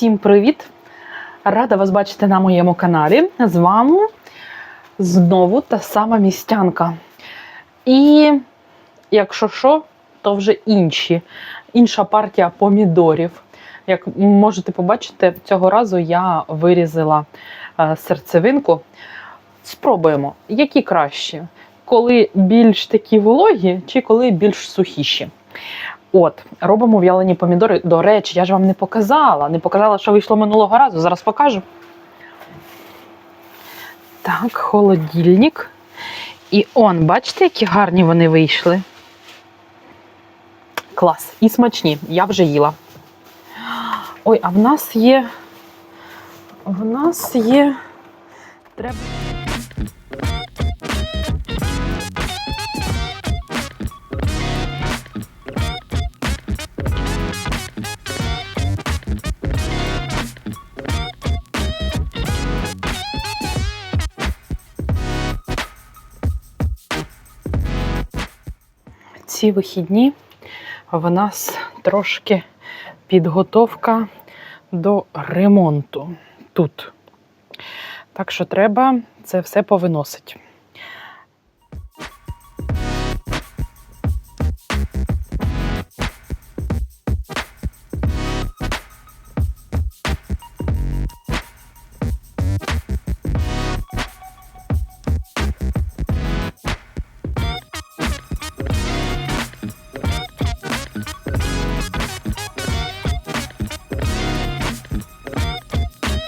Всім привіт! Рада вас бачити на моєму каналі. З вами знову та сама містянка. І якщо що, то вже інші, інша партія помідорів. Як можете побачити, цього разу я вирізала е, серцевинку. Спробуємо, які кращі, коли більш такі вологі, чи коли більш сухіші. От, робимо в'ялені помідори. До речі, я ж вам не показала. Не показала, що вийшло минулого разу. Зараз покажу. Так, холодильник. І он, бачите, які гарні вони вийшли. Клас. І смачні. Я вже їла. Ой, а в нас є. В нас є. Треба. Ці вихідні в нас трошки підготовка до ремонту тут. Так що треба це все повиносити.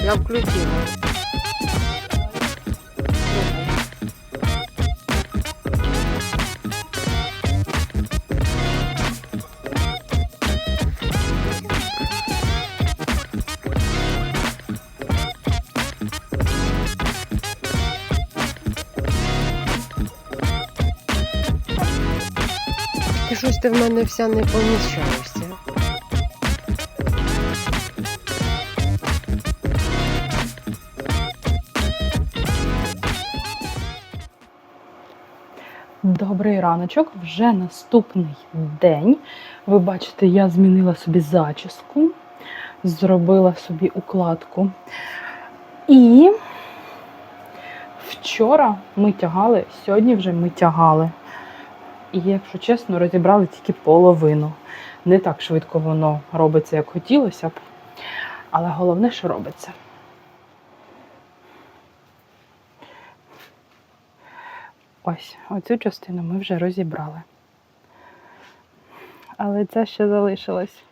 Я включила. Щось ти в мене вся не поміщаєшся. Добрий раночок, вже наступний день. Ви бачите, я змінила собі зачіску, зробила собі укладку. І вчора ми тягали, сьогодні вже ми тягали. І, якщо чесно, розібрали тільки половину. Не так швидко воно робиться, як хотілося б. Але головне, що робиться. Ось, оцю частину ми вже розібрали. Але це ще залишилось.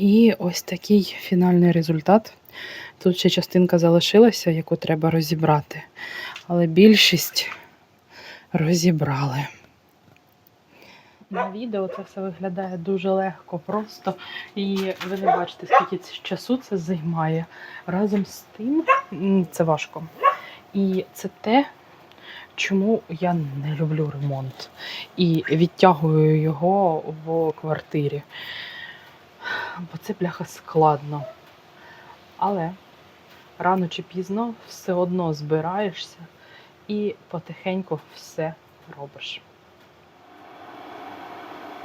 І ось такий фінальний результат. Тут ще частинка залишилася, яку треба розібрати. Але більшість розібрали. На відео це все виглядає дуже легко, просто. І ви не бачите, скільки часу це займає. Разом з тим це важко. І це те, чому я не люблю ремонт. І відтягую його в квартирі бо це бляха складно. Але рано чи пізно все одно збираєшся і потихеньку все робиш.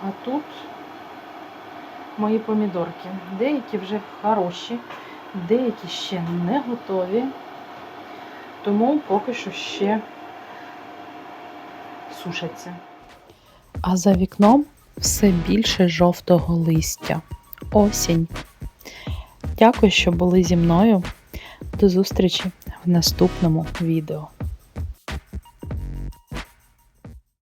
А тут мої помідорки. Деякі вже хороші, деякі ще не готові, тому поки що ще сушаться. А за вікном все більше жовтого листя осінь. Дякую, що були зі мною. До зустрічі в наступному відео.